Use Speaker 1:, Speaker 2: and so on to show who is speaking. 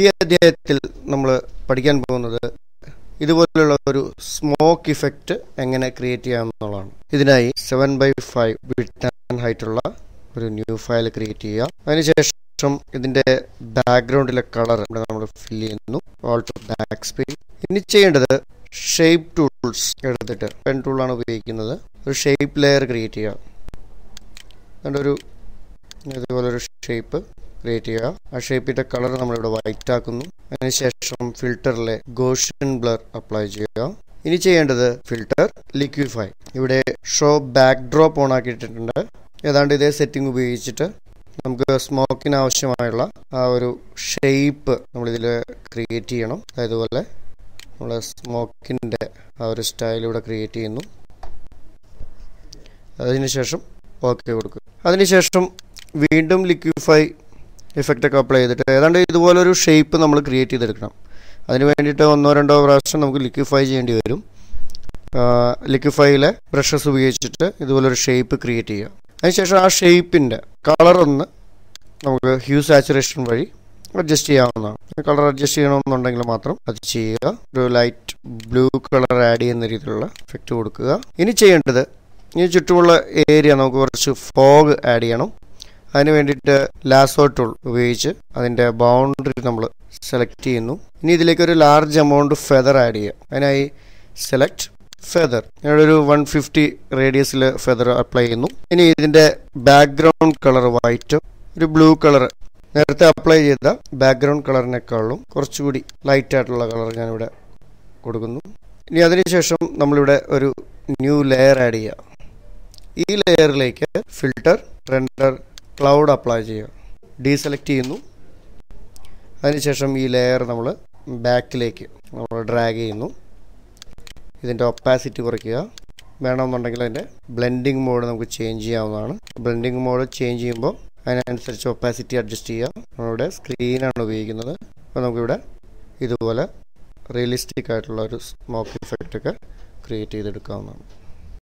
Speaker 1: ഈ അധ്യായത്തിൽ നമ്മൾ പഠിക്കാൻ പോകുന്നത് ഇതുപോലുള്ള ഒരു സ്മോക്ക് ഇഫക്റ്റ് എങ്ങനെ ക്രിയേറ്റ് ചെയ്യാം എന്നുള്ളതാണ് ഇതിനായി seven by five width and height ഉള്ള ഒരു ന്യൂ ഫയൽ ക്രിയേറ്റ് ചെയ്യുക. അതിനുശേഷം ഇതിന്റെ ബാക്ക്ഗ്രൗണ്ടിലെ കളർ നമ്മൾ ഫിൽ ചെയ്യുന്നു. ഓൾ ബാക്ക് സ്പേസ് ഇനി ചെയ്യേണ്ടത് ഷേപ്പ് ടൂൾസ് എടുത്തിട്ട് പെൻ ടൂളാണ് ഉപയോഗിക്കുന്നത്. ഒരു ഷേപ്പ് ലെയർ ക്രിയേറ്റ് ചെയ്യുക. അതുകൊണ്ട് ഇതുപോലൊരു ഇതുപോലെ ഷേപ്പ് ക്രിയേറ്റ് ചെയ്യുക. ആ ഷേപ്പിന്റെ കളർ നമ്മളിവിടെ വൈറ്റ് ആക്കുന്നു. അതിനുശേഷം ഫിൽറ്ററിലെ ഗോഷൻ ബ്ലർ അപ്ലൈ ചെയ്യുക. ഇനി ചെയ്യേണ്ടത് ഫിൽറ്റർ ലിക്വിഫൈ ഇവിടെ ഷോ ബാക്ക് ഡ്രോപ്പ് ഓൺ ആക്കിയിട്ടുണ്ട് ഏതാണ്ട് ഇതേ സെറ്റിംഗ് ഉപയോഗിച്ചിട്ട് നമുക്ക് സ്മോക്കിന് ആവശ്യമായുള്ള ആ ഒരു ഷേപ്പ് നമ്മളിതിൽ ക്രിയേറ്റ് ചെയ്യണം. അതുപോലെ നമ്മൾ സ്മോക്കിന്റെ ആ ഒരു സ്റ്റൈൽ ഇവിടെ ക്രിയേറ്റ് ചെയ്യുന്നു. അതിനുശേഷം ഓക്കെ കൊടുക്കുക. അതിനുശേഷം വീണ്ടും ലിക്വിഫൈ ഇഫക്റ്റ് ഒക്കെ അപ്ലൈ ചെയ്തിട്ട്. ഏതാണ്ട് ഇതുപോലൊരു ഷേപ്പ് നമ്മൾ ക്രിയേറ്റ് ചെയ്തെടുക്കണം. അതിന് വേണ്ടിയിട്ട് ഒന്നോ രണ്ടോ പ്രാവശ്യം നമുക്ക് ലിക്വിഫൈ ചെയ്യേണ്ടി വരും. ലിക്വിഫൈയിലെ ബ്രഷസ് ഉപയോഗിച്ചിട്ട് ഇതുപോലൊരു ഷേപ്പ് ക്രിയേറ്റ് ചെയ്യുക. അതിനുശേഷം ആ ഷേപ്പിന്റെ കളറൊന്ന് നമുക്ക് ഹ്യൂ സാച്ചുറേഷൻ വഴി അഡ്ജസ്റ്റ് ചെയ്യാവുന്നതാണ്. കളർ അഡ്ജസ്റ്റ് ചെയ്യണമെന്നുണ്ടെങ്കിൽ മാത്രം അത് ചെയ്യുക. ഒരു ലൈറ്റ് ബ്ലൂ കളർ ആഡ് ചെയ്യുന്ന രീതിയിലുള്ള ഇഫക്റ്റ് കൊടുക്കുക. ഇനി ചെയ്യേണ്ടത് ഇനി ചുറ്റുമുള്ള ഏരിയ നമുക്ക് കുറച്ച് ഫോഗ് ആഡ് ചെയ്യണം. അതിന് വേണ്ടിയിട്ട് ലാസോ ടൂൾ ഉപയോഗിച്ച് അതിന്റെ ബൗണ്ടറി നമ്മൾ സെലക്ട് ചെയ്യുന്നു. ഇനി ഇതിലേക്ക് ഒരു ലാർജ് എമൗണ്ട് ഫെദർ ആഡ് ചെയ്യുക അതിനായി സെലക്ട് ഫെദർ ഞാനൊരു വൺ ഫിഫ്റ്റി റേഡിയസിൽ ഫെദർ അപ്ലൈ ചെയ്യുന്നു. ഇനി ഇതിന്റെ ബാക്ക്ഗ്രൗണ്ട് കളർ വൈറ്റ് ഒരു ബ്ലൂ കളർ നേരത്തെ അപ്ലൈ ചെയ്ത ബാക്ക്ഗ്രൗണ്ട് കളറിനേക്കാളും കുറച്ചുകൂടി ലൈറ്റ് ആയിട്ടുള്ള കളർ ഞാനിവിടെ കൊടുക്കുന്നു. ഇനി അതിനുശേഷം നമ്മളിവിടെ ഒരു ന്യൂ ലെയർ ആഡ് ചെയ്യുക ഈ ലെയറിലേക്ക് ഫിൽട്ടർ റെൻഡർ ക്ലൗഡ് അപ്ലൈ ചെയ്യുക ഡീസെലക്ട് ചെയ്യുന്നു. അതിനുശേഷം ഈ ലെയർ നമ്മൾ ബാക്കിലേക്ക് നമ്മൾ ഡ്രാഗ് ചെയ്യുന്നു. ഇതിന്റെ ഒപ്പാസിറ്റി കുറയ്ക്കുക. വേണമെന്നുണ്ടെങ്കിൽ അതിന്റെ ബ്ലെൻഡിങ് മോഡ് നമുക്ക് ചേഞ്ച് ചെയ്യാവുന്നതാണ്. ബ്ലെൻഡിങ് മോഡ് ചേഞ്ച് ചെയ്യുമ്പോൾ അതിനനുസരിച്ച് ഒപ്പാസിറ്റി അഡ്ജസ്റ്റ് ചെയ്യുക നമ്മളിവിടെ സ്ക്രീനാണ് ഉപയോഗിക്കുന്നത്. അപ്പോൾ നമുക്കിവിടെ ഇതുപോലെ റിയലിസ്റ്റിക് ആയിട്ടുള്ള ഒരു സ്മോക്ക് ഇഫക്റ്റ് ഒക്കെ ക്രിയേറ്റ് ചെയ്തെടുക്കാവുന്നതാണ്.